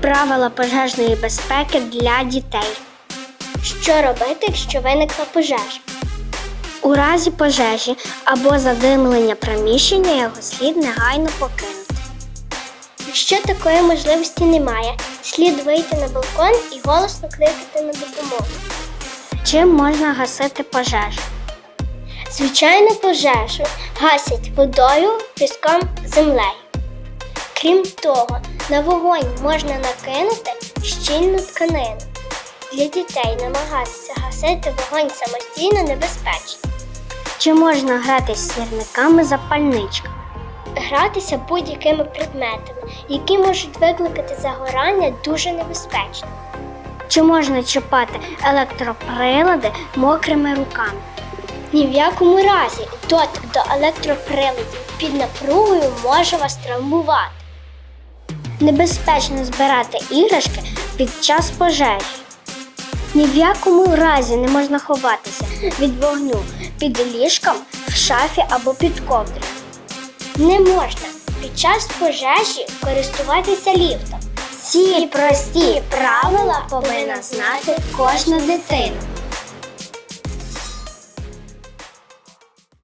Правила пожежної безпеки для дітей. Що робити, якщо виникла пожежа? У разі пожежі або задимлення приміщення його слід негайно покинути. Якщо такої можливості немає, слід вийти на балкон і голосно кликати на допомогу. Чим можна гасити пожежу? Звичайно, пожежу гасять водою, піском, землею. Крім того, на вогонь можна накинути щільну тканину. Для дітей намагатися гасити вогонь самостійно небезпечно. Чи можна грати з сірниками запальничками? Гратися будь-якими предметами, які можуть викликати загорання, дуже небезпечно. Чи можна чіпати електроприлади мокрими руками? Ні в якому разі дотик до електроприладів під напругою може вас травмувати. Небезпечно збирати іграшки під час пожежі. Ні в якому разі не можна ховатися від вогню під ліжком, в шафі або під ковдрою. Не можна під час пожежі користуватися ліфтом. Ці прості правила повинна знати кожна дитина.